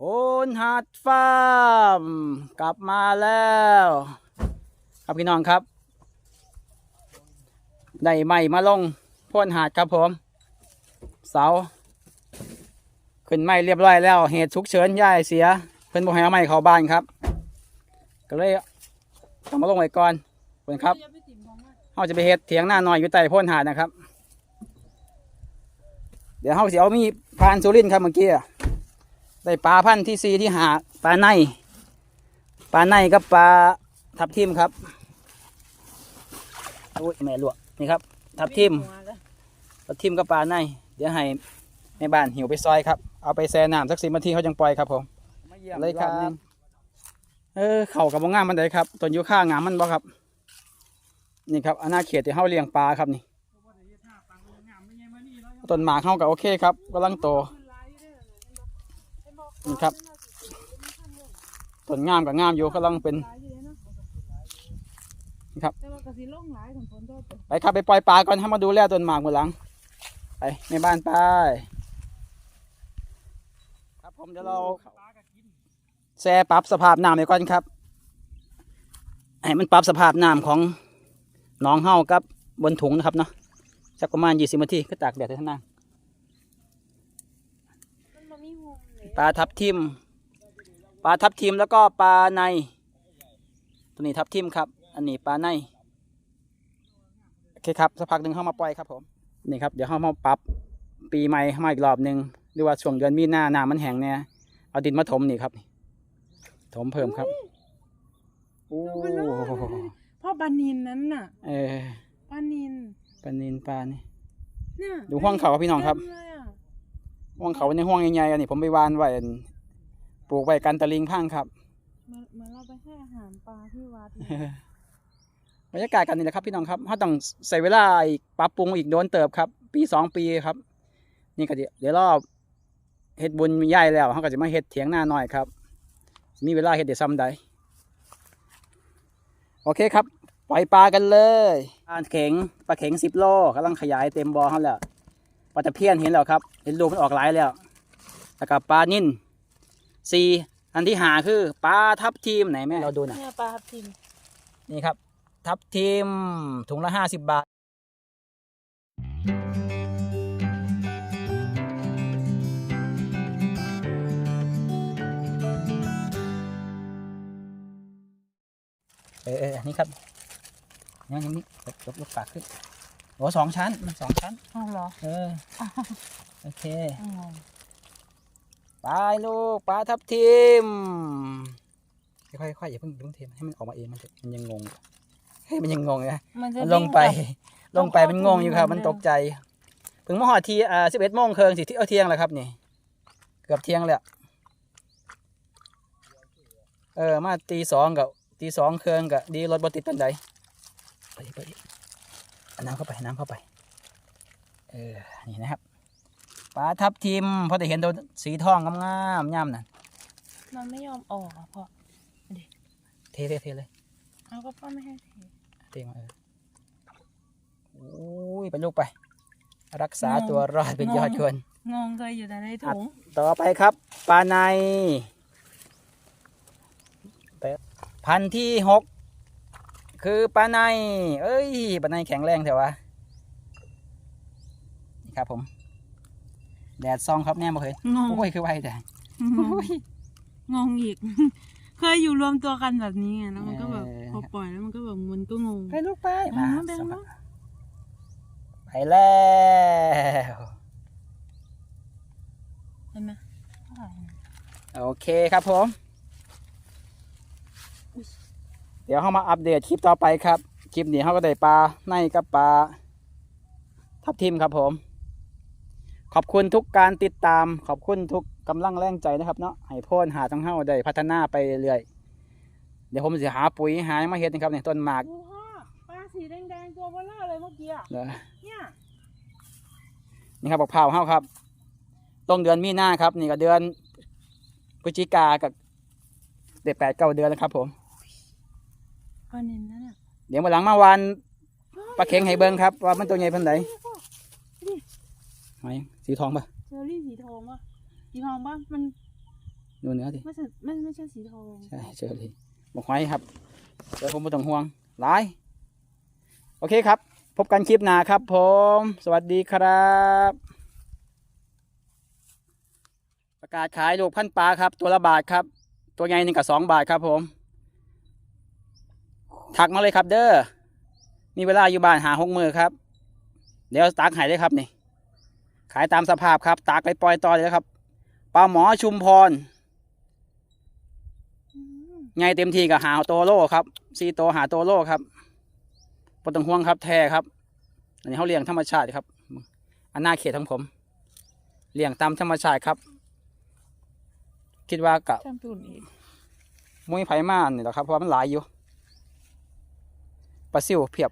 โอนหาดฟาร์มกลับมาแล้ว ครับพี่น้องครับ ได้ใหม่มาลงพ่นหาดครับผม เสา ขึ้นไม้เรียบร้อยแล้ว เหตุฉุกเฉินย่ายเสีย เพิ่นบอกให้เอาไม้เข้าบ้านครับ ก็เลยต้องมาลงไว้ก่อนเพิ่นครับเราจะไปเฮ็ดเถียงหน้าหน่อยอยู่ใต้พ่นหาดนะครับ เดี๋ยวเราสิเอามีพานสุรินทร์ครับเมื่อกี้อะ ได้ปลาพันธุ์ที่ซีที่หาปลาในปลาในกับปลาทับทิมครับอุ้ยแม่ลวกนี่ครับ ทับทิมทับทิมกับปลาในเดี๋ยวให้ในบ้านหิวไปซอยครับเอาไปแช่น้ำสักสิบนาทีเขาจังปล่อยครับผมเลยครับเออเข่ากับบ่งามมันไดครับต้นยูค่างามมันบ่ครับ นี่ครับอาณาเขตที่เฮาเลี้ยงปลาครับนี่ต้นหมากเฮาก็โอเคครับกำลังโต นี่ครับต้นงามกับงามอยู่กำลังเป็นครับไปครับไปปล่อยปลาก่อนให้มาดูแลต้นหมากมือหลัง ไปในบ้านไปครับผมเดี๋ยวเราแช่ปรับสภาพน้ำไปก่อนครับให้มันปรับสภาพน้ำของหนองเฮากับบนถุงนะครับเนาะสักประมาณยี่สิบนาทีก็ตากแดดให้ท่านนั่งมัน บ่มีหุมเลยปลาทับทิม ปลาทับทิมแล้วก็ปลาใน ตัวนี้ทับทิมครับ อันนี้ปลาใน โอเคครับ สักพักหนึ่งเข้ามาปล่อยครับผม นี่ครับ เดี๋ยวเข้ามาปรับปีใหม่เข้ามาอีกรอบหนึ่งหรือว่าช่วงเดือนมีนาน้ำมันแห้งเนี่ยเอาดินมาถมนี่ครับนี่ถมเพิ่มครับ โอ้พ่อปลานินนั้นน่ะ เออปลานินปลานินปลานี่ เนี่ยดูห้องเขาครับพี่น้องครับ เต็มเลยอะ ห้องเขาในห้องใหญ่ๆอันนี้ผมไปวานไว้อันปลูกไว้กันตะลิงข้างครับเหมือนเหมือนเราไปให้อาหารปลาที่วัดบรรยากาศกันนี่แหละครับพี่น้องครับเขาต้องใส่เวลาอีกปรับปรุงอีกโดนเติบครับ ปีสองปีครับ นี่ก็เดี๋ยวเดี๋ยวรอบเฮ็ดบุญใหญ่แล้วเขาก็จะมาเฮ็ดเถียงหน้าหน่อยครับ มีเวลาเฮ็ดเดี๋ยวซ้ำใดโอเคครับ ปล่อยปลากันเลยปลาเข็งปลาเข็งสิบโลกำลังขยายเต็มบ่อเขาแล้ว ปลาตะเพียนเห็นแล้วครับ เห็นลูกมันออกหลายแล้วแล้วก็ปลานิ่นสี่อันที่หาคือปลาทับทีมไหนแม่เราดูหน่อยเนี่ยปลาทับทิมนี่ครับ ทับทิมถุงละห้าสิบบาท เออเอออันนี้ครับยังยังนี่ยกยกยกปากขึ้น โอ้สองชั้นมันสองชั้นอ้าวเหรอเออโอเคอ้าวไปลูกปลาทับทิมค่อยๆค่อยๆอย่าเพิ่งอย่าเพิ่งเทให้มันออกมาเองมันจะมันยังงงอยู่เฮ้ยมันยังงงอยู่นะมันจะมันลงไป วิ่กลับลงไปมันงงอยู่ครับ มันตกใจเพิ่งมาหอดทีอ่าสิบเอ็ดโมงเคิงสิที่เอาเที่ยงแล้วครับนี่เกือบเที่ยงแล้วเออมาตีสองกับตีสองเคิงกับดีรถบติดปันใดไปดิไปดิเอา น้ำเข้าไปน้ำเข้าไปเออนี่นะครับปลาทับทิมพอได้เห็นตัวสีทองงามๆย่ำน่ะมันไม่ยอมออกอะพ่อเทเทเทเลยเอาก็พ่อไม่ให้เทเทมาเออโอ้ยไปลูกไป รักษาตัวรอดเป็นยอดคนงงเคยอยู่แต่ในถุงต่อไปครับปลาในไปพันธุ์ที่หก คือปลาใน เอ้ยปลาในแข็งแรงเถอะวะนี่ครับผม แดดซองครับแน่บ่เคยงง โอ้ยคือไวแต่งงอีก เคยอยู่รวมตัวกันแบบนี้ไงแล้วมันก็แบบเออ พอปล่อยแล้วมันก็แบบมันก็งง ไปลูกไปอ๋อมาแบงค์เนอะไปแล้วเห็นไหมโอเคครับผม เดี๋ยวเข้ามาอัปเดตคลิปต่อไปครับ คลิปนี้เขาก็ได้ปลาในกับปลาทับทิมครับผม ขอบคุณทุกการติดตาม ขอบคุณทุกกำลังแรงใจนะครับเนาะให้โพ่นหาทั้งเฮาได้พัฒนาไปเรื่อยๆเดี๋ยวผมจะหาปุ๋ยหามาเฮ็ดนะครับเนี่ยต้นหมากดูพ่อปลาสีแดงๆตัวเบลอเลยเมื่อกี้อะเด้อเนี่ยนี่ครับบักเผาวเฮาครับต้นเดือนมีนาครับ นี่ก็เดือนพฤศจิกากับเด็ดแปดเก้าเดือนแล้วครับผม ปลานินนั่นน่ะเดี๋ยวมาหลังมาวันปลาเข็งให้เบิ้งครับ ว่ามันตัวใหญ่เพันไหนไหนสีทองปะเชอรี่สีทองปะสีทองปะมันดูเนื้อดิไม่ใช่ไม่ไม่ใช่สีทองใช่เจอเลยบอกไว้ครับเดี๋ยวผมไม่ต้องห่วงหลายโอเคครับ พบกันคลิปหน้าครับผม สวัสดีครับ ประกาศขายลูกพันปลาครับ ตัวละบาทครับ ตัวใหญ่หนึ่งกับสองบาทครับผม ถักมาเลยครับ เด้อ มีเวลาอยู่บ้านหาหกมือครับ เดี๋ยวตักใหายได้ครับนี่ ขายตามสภาพครับตักไปปล่อยต่อเลยครับปลาหมอชุมพรอืมไงเต็มทีกับหาโตโลครับซีโตวหาโตโลครับปต้องห่วงครับแท้ครับ อันนี้เขาเลี้ยงธรรมชาติครับ อันหน้าเขตของผม เลี้ยงตามธรรมชาติครับ คิดว่ากับจำตุ่นอีกมุ้ยไผ่ม่านนี่แหละครับเพราะว่ามันหลายอยู่ ปลาซิวเพียบ